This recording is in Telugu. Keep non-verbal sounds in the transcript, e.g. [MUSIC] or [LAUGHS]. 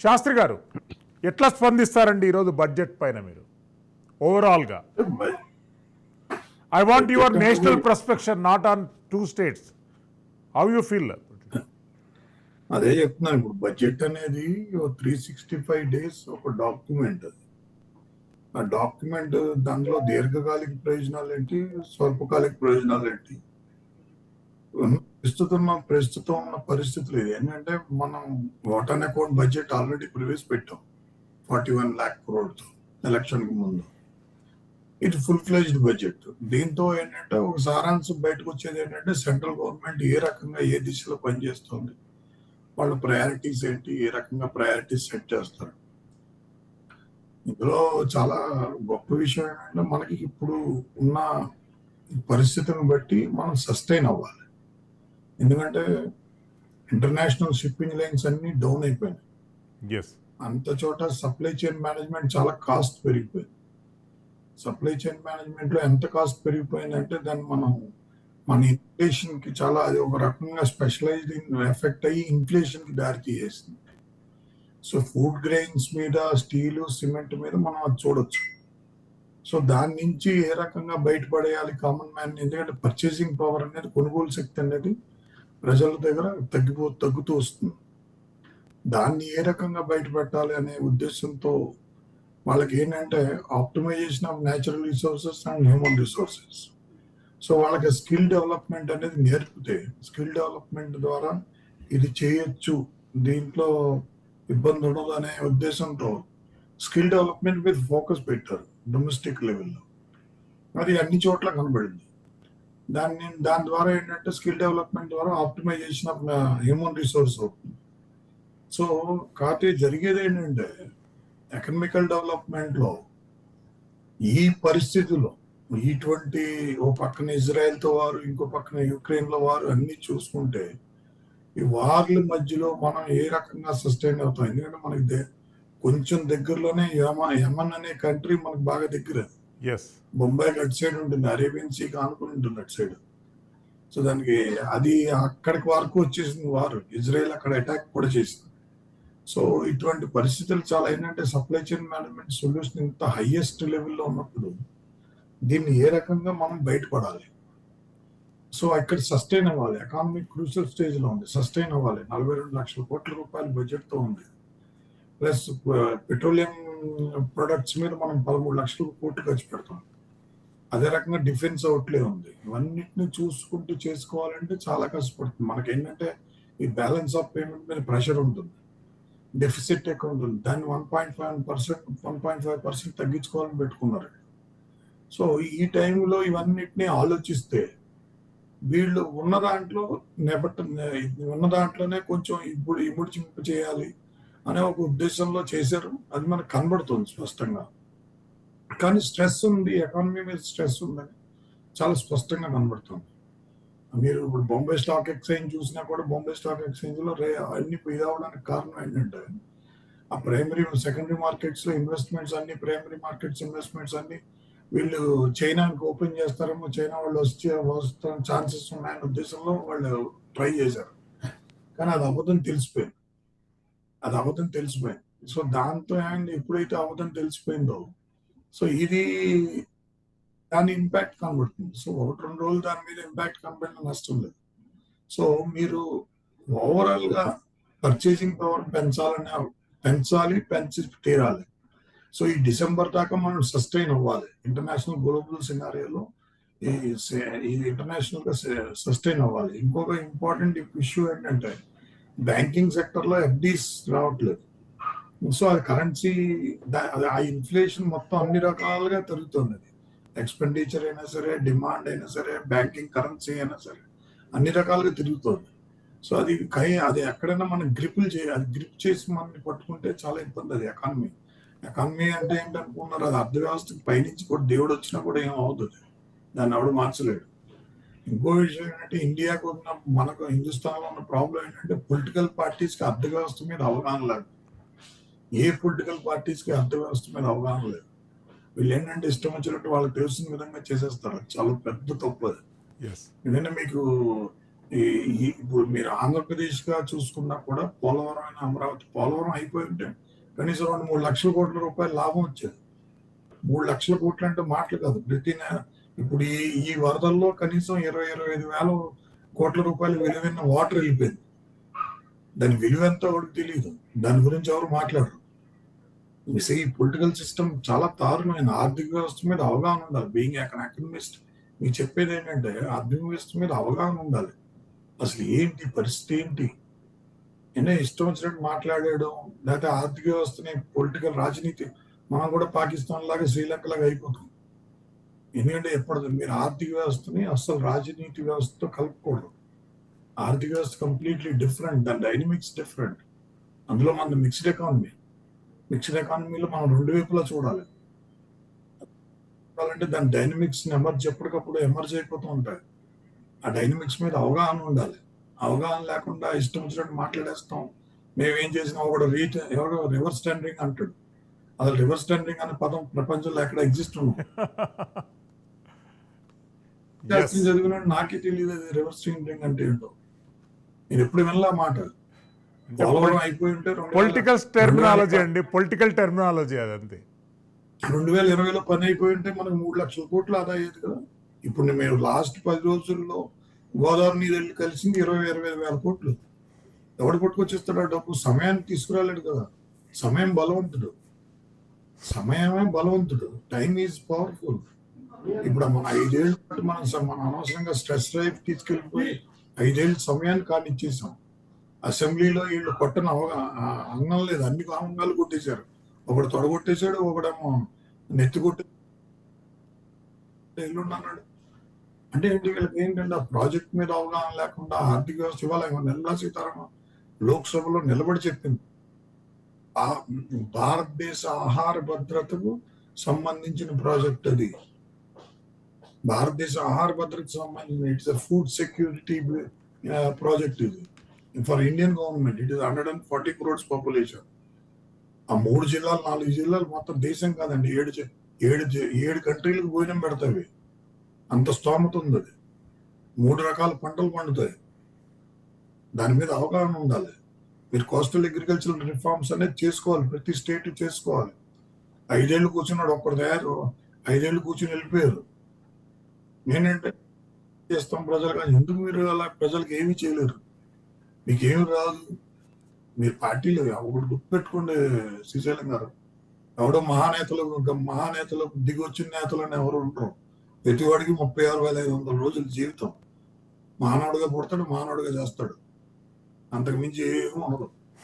శాస్త్రి గారు ఎట్లా స్పందిస్తారండి ఈరోజు బడ్జెట్ పైన మీరు? ఓవరాల్గా I want your national prospection not on two states how you feel అదే చెప్తున్నాను ఇప్పుడు బడ్జెట్ అనేది త్రీ సిక్స్టీ ఫైవ్ డేస్ ఒక డాక్యుమెంట్ అది ఆ డాక్యుమెంట్ దానిలో దీర్ఘకాలిక ప్రయోజనాలు ఏంటి? స్వల్పకాలిక ప్రయోజనాలు ఏంటి? ప్రస్తుతం ప్రస్తుతం ఉన్న పరిస్థితులు ఇది ఏంటంటే మనం వాటర్ అకౌంట్ బడ్జెట్ ఆల్రెడీ ప్రవేశపెట్టాం. ఫార్టీ వన్ ల్యాక్ క్రోడ్తో ఎలక్షన్కి ముందు. ఇది ఫుల్ ఫ్లెజ్డ్ బడ్జెట్. దీంతో ఏంటంటే ఒక సారాంశం బయటకు వచ్చేది ఏంటంటే సెంట్రల్ గవర్నమెంట్ ఏ రకంగా ఏ దిశలో పనిచేస్తుంది. వాళ్ళ ప్రయారిటీస్ ఏంటి? ఏ రకంగా ప్రయారిటీస్ సెట్ చేస్తారు? ఇందులో చాలా గొప్ప విషయం ఏంటంటే మనకి ఇప్పుడు ఉన్న పరిస్థితిని బట్టి మనం సస్టైన్ అవ్వాలి. ఎందుకంటే ఇంటర్నేషనల్ షిప్పింగ్ లైన్స్ అన్ని డౌన్ అయిపోయినాయి. అంత చోట సప్లై చైన్ మేనేజ్మెంట్ చాలా కాస్ట్ పెరిగిపోయింది. సప్లై చైన్ మేనేజ్మెంట్లో ఎంత కాస్ట్ పెరిగిపోయిందంటే దాన్ని మనం మన ఇన్ఫ్లేషన్కి చాలా అది ఒక రకంగా స్పెషలైజ్డ్ ఎఫెక్ట్ అయ్యి ఇన్ఫ్లేషన్కి దారి తీసేసింది. సో ఫుడ్ గ్రెయిన్స్ మీద స్టీల్ సిమెంట్ మీద మనం అది చూడొచ్చు. సో దాని నుంచి ఏ రకంగా బయటపడేయాలి కామన్ మ్యాన్ ఎందుకంటే పర్చేసింగ్ పవర్ అనేది కొనుగోలు శక్తి అనేది ప్రజల దగ్గర తగ్గిపో తగ్గుతూ వస్తుంది. దాన్ని ఏ రకంగా బయటపెట్టాలి అనే ఉద్దేశంతో వాళ్ళకి ఏంటంటే optimization of natural resources and human resources. So వాళ్ళకి స్కిల్ డెవలప్మెంట్ అనేది నేర్పితే స్కిల్ డెవలప్మెంట్ ద్వారా ఇది చేయొచ్చు దీంట్లో ఇబ్బంది ఉండదు అనే ఉద్దేశంతో స్కిల్ డెవలప్మెంట్ మీద ఫోకస్ పెట్టారు డొమెస్టిక్ లెవెల్లో. అది అన్ని చోట్ల కనబడింది. దాన్ని దాని ద్వారా ఏంటంటే స్కిల్ డెవలప్మెంట్ ద్వారా ఆప్టిమైజేషన్ ఆఫ్ హ్యూమన్ రిసోర్స్ అవుతుంది. సో కాకపోతే జరిగేది ఏంటంటే ఎకనామికల్ డెవలప్మెంట్లో ఈ పరిస్థితుల్లో ఇటువంటి ఓ పక్కన ఇజ్రాయెల్తో వారు ఇంకో పక్కన యుక్రెయిన్లో వారు అన్ని చూసుకుంటే ఈ వార్ల మధ్యలో మనం ఏ రకంగా సస్టైన్ అవుతాం? ఎందుకంటే మనకి దే- కొంచెం దగ్గరలోనే యమ యమన్ అనే కంట్రీ మనకు బాగా దగ్గర. బొంబాయికి అటు సైడ్ ఉంటుంది అరేబియన్ సీకి ఆనుకుని ఉంటుంది అటు సైడ్. సో దానికి అది అక్కడికి వరకు వచ్చేసింది వారు. ఇజ్రాయెల్ అక్కడ అటాక్ కూడా చేసింది. సో ఇటువంటి పరిస్థితులు చాలా ఏంటంటే సప్లై చైన్ మేనేజ్మెంట్ సొల్యూషన్ ఇంత హైయెస్ట్ లెవెల్లో ఉన్నప్పుడు దీన్ని ఏ రకంగా మనం బయటపడాలి? సో ఇక్కడ సస్టైన్ అవ్వాలి. ఎకానమిక్ క్రూషల్ స్టేజ్లో ఉంది. సస్టైన్ అవ్వాలి. నలభై రెండు లక్షల కోట్ల రూపాయల బడ్జెట్తో ఉంది. ప్లస్ పెట్రోలియం ప్రొడక్ట్స్ మీద మనం పదమూడు లక్షల కోట్లు ఖర్చు పెడతాం. అదే రకంగా డిఫెన్స్ అవుట్లే ఉంది. ఇవన్నిటిని చూసుకుంటూ చేసుకోవాలంటే చాలా కష్టపడుతుంది. మనకి ఏంటంటే ఈ బ్యాలెన్స్ ఆఫ్ పేమెంట్ మీద ప్రెషర్ ఉంటుంది. డెఫిసిట్ ఎక్కువ ఉంటుంది దాన్ని one point five percent one point five percent తగ్గించుకోవాలని పెట్టుకున్నారు. సో ఈ టైంలో ఇవన్నిటిని ఆలోచిస్తే వీళ్ళు ఉన్న దాంట్లో నెపట ఉన్న దాంట్లోనే కొంచెం ఇప్పుడు ఇముడిచింపు చేయాలి. అనే ఒక ఉద్దేశంలో చేశారు. అది మనకు కనబడుతుంది స్పష్టంగా. కానీ స్ట్రెస్ ఉంది ఎకానమీ మీద స్ట్రెస్ ఉందని చాలా స్పష్టంగా కనబడుతుంది. మీరు ఇప్పుడు బొంబే స్టాక్ ఎక్స్చేంజ్ చూసినా కూడా బొంబే స్టాక్ ఎక్స్చేంజ్లో రే అన్ని ఇదవడానికి కారణం ఏంటంటే ఆ ప్రైమరీ సెకండరీ మార్కెట్స్లో ఇన్వెస్ట్మెంట్స్ అన్ని ప్రైమరీ మార్కెట్స్ ఇన్వెస్ట్మెంట్స్ అన్ని వీళ్ళు చైనాకి ఓపెన్ చేస్తారేమో చైనా వాళ్ళు వచ్చే వస్తా ఛాన్సెస్ ఉన్నాయనే ఉద్దేశంలో వాళ్ళు ట్రై చేశారు. కానీ అది అబద్ధం తెలిసిపోయింది. అది అబద్ధం తెలిసిపోయింది. సో దాంతో అండ్ ఎప్పుడైతే అబద్ధం తెలిసిపోయిందో సో ఇది దాని ఇంపాక్ట్ కనబడుతుంది. సో ఒకటి రెండు రోజులు దాని మీద ఇంపాక్ట్ కనబడిన నష్టం లేదు. సో మీరు ఓవరాల్గా పర్చేసింగ్ పవర్ పెంచాలని పెంచాలి పెంచి తీరాలి. సో ఈ డిసెంబర్ దాకా మనం సస్టైన్ అవ్వాలి. ఇంటర్నేషనల్ గ్లోబల్ సినారియోలో ఈ ఇది ఇంటర్నేషనల్గా సస్టైన్ అవ్వాలి. ఇంకొక ఇంపార్టెంట్ ఇష్యూ ఏంటంటే బ్యాంకింగ్ సెక్టర్లో ఎఫ్డీస్ రావట్లేదు. సో అది కరెన్సీ ఆ ఇన్ఫ్లేషన్ మొత్తం అన్ని రకాలుగా తిరుగుతుంది అది ఎక్స్పెండిచర్ అయినా సరే డిమాండ్ అయినా సరే బ్యాంకింగ్ కరెన్సీ అయినా సరే అన్ని రకాలుగా తిరుగుతుంది. సో అది కై అది ఎక్కడైనా మనం గ్రిపులు చేయాలి అది గ్రిప్ చేసి మనల్ని పట్టుకుంటే చాలా ఇబ్బంది అది ఎకానమీ. ఎకానమీ అంటే ఏంటనుకున్నారు అది అర్థవ్యవస్థకి పైనుంచి కూడా దేవుడు వచ్చినా కూడా ఏం అవుతుంది దాన్ని ఎవడు మార్చలేడు. ఇంకో విషయం ఏంటంటే ఇండియాకు ఉన్న మనకు హిందుస్థాన్లో ఉన్న ప్రాబ్లం ఏంటంటే పొలిటికల్ పార్టీస్కి అర్థ వ్యవస్థ మీద అవగాహన లేదు. ఏ పొలిటికల్ పార్టీస్కి అర్థ వ్యవస్థ మీద అవగాహన లేదు. వీళ్ళు ఏంటంటే ఇష్టం వచ్చినట్టు వాళ్ళకి తెలిసిన విధంగా చేసేస్తారు. చాలా పెద్ద తప్పు ఎందుకంటే మీకు ఇప్పుడు మీరు ఆంధ్రప్రదేశ్గా చూసుకున్నా కూడా పోలవరం అయినా అమరావతి పోలవరం అయిపోయి ఉంటే కనీసం రెండు మూడు లక్షల కోట్ల రూపాయలు లాభం వచ్చేది. మూడు లక్షల కోట్లు అంటే మాటలు కాదు. ప్రతి ఇప్పుడు ఈ ఈ వరదల్లో కనీసం ఇరవై ఇరవై ఐదు వేల కోట్ల రూపాయలు విలువైన వాటర్ వెళ్ళిపోయింది. దాని విలువ ఎంతో ఎవరికి తెలియదు దాని గురించి ఎవరు మాట్లాడరు. ఈ పొలిటికల్ సిస్టమ్ చాలా దారుణమైన ఆర్థిక వ్యవస్థ మీద అవగాహన ఉండాలి. బీయింగ్ ఎకనామిస్ట్ మీకు చెప్పేది ఏంటంటే ఆర్థిక వ్యవస్థ మీద అవగాహన ఉండాలి. అసలు ఏంటి పరిస్థితి ఏంటి? ఎన్నో ఇష్టం వచ్చినట్టు మాట్లాడేయడం లేకపోతే ఆర్థిక వ్యవస్థని పొలిటికల్ రాజనీతి మనం కూడా పాకిస్తాన్ లాగా శ్రీలంక లాగా అయిపోతుంది. ఎందుకంటే ఎప్పుడు మీరు ఆర్థిక వ్యవస్థని అసలు రాజనీతి వ్యవస్థతో కలుపుకోవడం ఆర్థిక వ్యవస్థ కంప్లీట్లీ డిఫరెంట్ దాని డైనమిక్స్ డిఫరెంట్ అందులో మన మిక్స్డ్ ఎకానమీ మిక్స్డ్ ఎకానమీలో మనం రెండు వైపులా చూడాలి. చూడాలంటే దాని డైనమిక్స్ ఎమర్జ్ ఎప్పటికప్పుడు ఎమర్జ్ అయిపోతూ ఉంటాయి. ఆ డైనమిక్స్ మీద అవగాహన ఉండాలి. అవగాహన లేకుండా ఇష్టం వచ్చినట్టు మాట్లాడేస్తాం. మేము ఏం చేసినా ఒకడు రీట్ ఎవడో రివర్స్ టెండరింగ్ అంటాడు. అసలు రివర్స్ టెండరింగ్ అనే పదం ప్రపంచంలో ఎక్కడ ఎగ్జిస్ట్ ఉన్నాం [LAUGHS] Yes. చదివినాడు నాకే తెలియదు అది రివర్స్ టెండరింగ్ అంటే ఏంటో. నేను ఎప్పుడు వినలా మాట. పొలిటికల్ టెర్మినాలజీ అండి. పొలిటికల్ టెర్మినాలజీ అదంతే రెండు వేల ఇరవైలో పని అయిపోయి ఉంటే మనకు మూడు లక్షల కోట్లు ఆదా అయ్యేది కదా. ఇప్పుడు మేము లాస్ట్ పది రోజుల్లో గోదావరి నీరు వెళ్ళి కలిసింది ఇరవై ఇరవై వేల కోట్లు. ఎవడు పట్టుకొచ్చేస్తాడు ఆ డబ్బు? సమయాన్ని తీసుకురాలేడు కదా. సమయం బలవంతుడు. సమయమే బలవంతుడు. టైం ఈజ్ పవర్ఫుల్ ఇప్పుడు మన ఐదేళ్ళు పాటు మనం మన మనం అనవసరంగా స్ట్రెస్ డ్రైవ్ తీసుకెళ్ళిపోయి ఐదేళ్ళు సమయాన్ని కానిచ్చేసాం అసెంబ్లీలో వీళ్ళు కొట్టని అవగా అంగం లేదు. అన్ని అంగాలు కొట్టేశారు. ఒకడు తొడగొట్టేశాడు ఒకడేమో నెత్తి కొట్టే ఎల్లుండి అన్నాడు అంటే ఏంటి వీళ్ళకి ఏంటంటే ఆ ప్రాజెక్ట్ మీద అవగాహన లేకుండా ఆర్థిక వ్యవస్థ ఇవాళ నిర్మలా సీతారామన్ లోక్సభలో నిలబడి చెప్పింది. భారతదేశ ఆహార భద్రతకు సంబంధించిన ప్రాజెక్ట్ అది. భారతదేశ ఆహార భద్రతకు సంబంధించిన ఇట్స్ ఫుడ్ సెక్యూరిటీ ప్రాజెక్ట్ ఇది. For Indian government it is hundred and forty crores population ఆ మూడు జిల్లాలు నాలుగు జిల్లాలు మొత్తం దేశం కాదండి ఏడు ఏడు జి- ఏడు కంట్రీలకు భోజనం పెడతాయి. అంత స్తోమత ఉంది అది. మూడు రకాల పంటలు పండుతాయి. దాని మీద అవగాహన ఉండాలి. మీరు కోస్టల్ అగ్రికల్చర్ రిఫార్మ్స్ అనేది చేసుకోవాలి. ప్రతి స్టేట్ చేసుకోవాలి. ఐదేళ్ళు కూర్చున్నాడు ఒక్కరు తయారు ఐదేళ్ళు కూర్చుని వెళ్ళిపోయారు. నేనంటే చేస్తాం ప్రజలు కానీ ఎందుకు మీరు అలా ప్రజలకు ఏమీ చేయలేరు? మీకేమి రాదు. మీరు పార్టీలు ఒకటి గుర్తుపెట్టుకోండి శ్రీశైలం గారు. ఎవడో మహానేతలు మహానేతలు దిగొచ్చిన నేతలు అని ఎవరు ఉండరు. ప్రతివాడికి ముప్పై ఆరు వేల ఐదు వందల రోజుల జీవితం. మానవుడిగా పుడతాడు మానవుడిగా చేస్తాడు. అంతకు మించి ఏమీ ఉండదు.